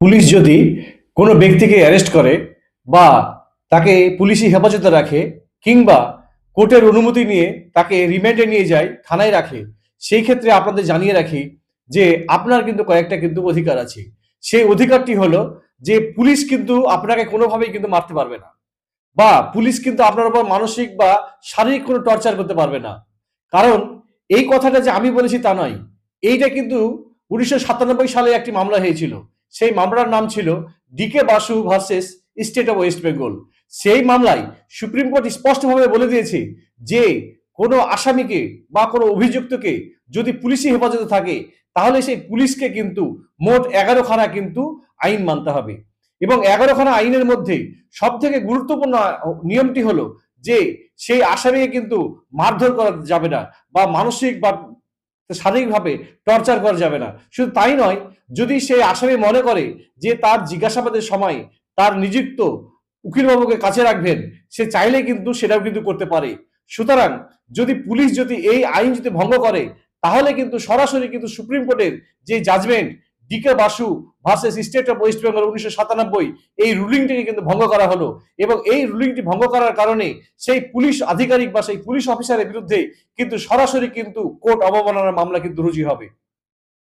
Police যদি কোনো ব্যক্তিকে অ্যারেস্ট করে বা তাকে পুলিশি হেফাজতে রাখে কিংবা কোর্টের অনুমতি নিয়ে তাকে রিমান্ডে নিয়ে যায়, থানায় রাখে, সেই ক্ষেত্রে আপনাদের জানিয়ে রাখি যে আপনার কিন্তু কয়েকটা কিন্তু অধিকার আছে। সেই অধিকারটি হলো যে পুলিশ কিন্তু আপনাকে কোনোভাবেই কিন্তু মারতে পারবে না বা পুলিশ কিন্তু আপনার উপর মানসিক বা শারীরিক কোনো টর্চার করতে পারবে না। কারণ এই কথাটা যে আমি বলেছি তা নয়। এইটা কিন্তু উনিশশো সাতানব্বই সালে একটি মামলা হয়েছিল। সেই মামলার নাম ছিল D K Basu versus state of West Bengal. সেই মামলায় সুপ্রিম কোর্ট স্পষ্টভাবে বলে দিয়েছে যে, কোনো আসামিকে বা কোনো অভিযুক্তকে যদি পুলিশি হেফাজতে থাকে, তাহলে সেই পুলিশকে কিন্তু মোট এগারোখানা কিন্তু আইন মানতে হবে। এবং এগারোখানা আইনের মধ্যে সব থেকে গুরুত্বপূর্ণ নিয়মটি হলো যে, সেই আসামিকে কিন্তু মারধর করা যাবে না বা মানসিক বা শারীরিকভাবে টর্চার করা যাবে না। শুধু তাই নয়, যদি সে আসামি মনে করে যে তার জিজ্ঞাসাবাদের সময় তার নিযুক্ত উকিলবাবুকে কাছে রাখবেন, সে চাইলে কিন্তু সেটাও কিন্তু করতে পারে। সুতরাং যদি পুলিশ যদি এই আইন যদি ভঙ্গ করে, তাহলে কিন্তু সরাসরি কিন্তু সুপ্রিম কোর্টের যে judgment D K Basu versus state of West Bengal উনিশশো সাতানব্বই, এই রুলিংটিকে কিন্তু ভঙ্গ করা হলো। এবং এই রুলিংটি ভঙ্গ করার কারণে সেই পুলিশ আধিকারিক বা সেই পুলিশ অফিসারের বিরুদ্ধে কিন্তু সরাসরি কিন্তু কোর্ট অবমাননার মামলা কিন্তু রুজি হবে।